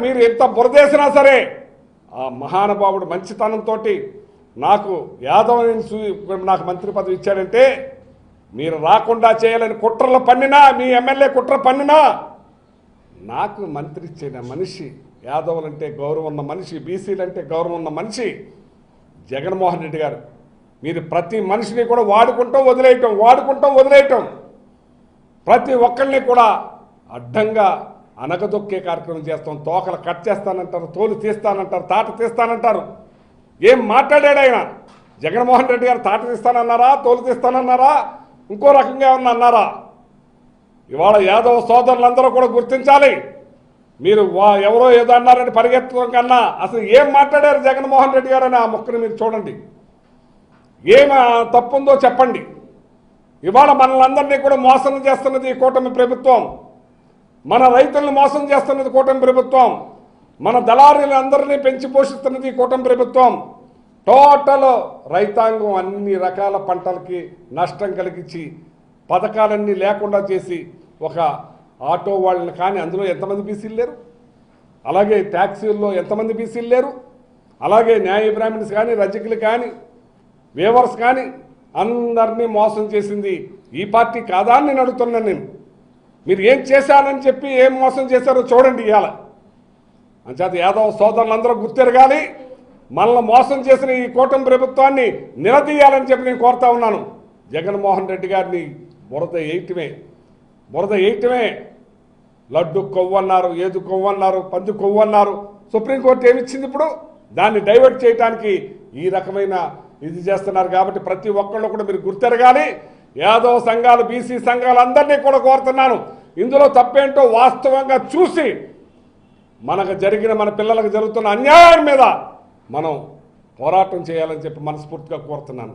మీరు ఎంత బురదేసినా సరే ఆ మహానుభావుడు మంచితనంతో నాకు యాదవ్ నాకు మంత్రి పదవి ఇచ్చాడంటే మీరు రాకుండా చేయాలని కుట్రలు పన్నినా మీ ఎమ్మెల్యే కుట్ర పన్నినా నాకు మంత్రి ఇచ్చిన మనిషి యాదవులు అంటే గౌరవం ఉన్న మనిషి బీసీలు అంటే గౌరవం ఉన్న మనిషి జగన్మోహన్ రెడ్డి గారు. మీరు ప్రతి మనిషిని కూడా వాడుకుంటాం వదిలేయటం వాడుకుంటాం వదిలేయటం. ప్రతి ఒక్కరిని కూడా అడ్డంగా అనగదొక్కే కార్యక్రమం చేస్తాం తోకలు కట్ చేస్తానంటారు తోలు తీస్తానంటారు తాట తీస్తానంటారు. ఏం మాట్లాడాడు ఆయన? జగన్మోహన్ రెడ్డి గారు తాట తీస్తానన్నారా తోలు తీస్తానన్నారా? ఇంకో రకంగా ఏమన్నా అన్నారా? ఇవాళ యాదవ సోదరులందరూ కూడా గుర్తించాలి. మీరు వా ఎవరో ఏదో అన్నారని పరిగెత్తడం కన్నా అసలు ఏం మాట్లాడారు జగన్మోహన్ రెడ్డి గారు అని ఆ మొక్కని మీరు చూడండి. ఏం తప్పుందో చెప్పండి. ఇవాళ మనల్ని కూడా మోసం చేస్తున్నది ఈ కూటమి ప్రభుత్వం. మన రైతులను మోసం చేస్తున్నది కూటమి ప్రభుత్వం. మన దళారీలందరినీ పెంచి పోషిస్తున్నది కూటమి ప్రభుత్వం. టోటల్ రైతాంగం అన్ని రకాల పంటలకి నష్టం కలిగించి పథకాలన్నీ లేకుండా చేసి ఒక ఆటో వాళ్ళని కానీ అందులో ఎంతమంది బీసీలు లేరు? అలాగే ట్యాక్సీల్లో ఎంతమంది బీసీలు లేరు? అలాగే న్యాయ బ్రాహ్మిన్స్ కానీ రజకులు కానీ వేవర్స్ కానీ అందరినీ మోసం చేసింది ఈ పార్టీ కాదా అని నేను అడుగుతున్నాను నేను. మీరు ఏం చేశారని చెప్పి ఏం మోసం చేశారో చూడండి ఇవాళ. అంచేత యాదవ్ సోదరులందరూ గుర్తెరగాలి. మనల్ని మోసం చేసిన ఈ కూటమి ప్రభుత్వాన్ని నిలదీయాలని చెప్పి నేను కోరుతా ఉన్నాను. జగన్మోహన్ రెడ్డి గారిని బురద వేయటమే బురద వేయటమే లడ్డు కొవ్వన్నారు ఏదు కొవ్వన్నారు పంది కొవ్వన్నారు. సుప్రీంకోర్టు ఏమిచ్చింది ఇప్పుడు? దాన్ని డైవర్ట్ చేయడానికి ఈ రకమైన ఇది చేస్తున్నారు కాబట్టి ప్రతి ఒక్కళ్ళు కూడా మీరు గుర్తెరగాలి. యాదవ సంఘాలు బీసీ సంఘాలు అందరినీ కూడా కోరుతున్నాను. ఇందులో తప్పేంటో వాస్తవంగా చూసి మనకు జరిగిన మన పిల్లలకు జరుగుతున్న అన్యాయం మీద మనం పోరాటం చేయాలని చెప్పి మనస్ఫూర్తిగా కోరుతున్నాను.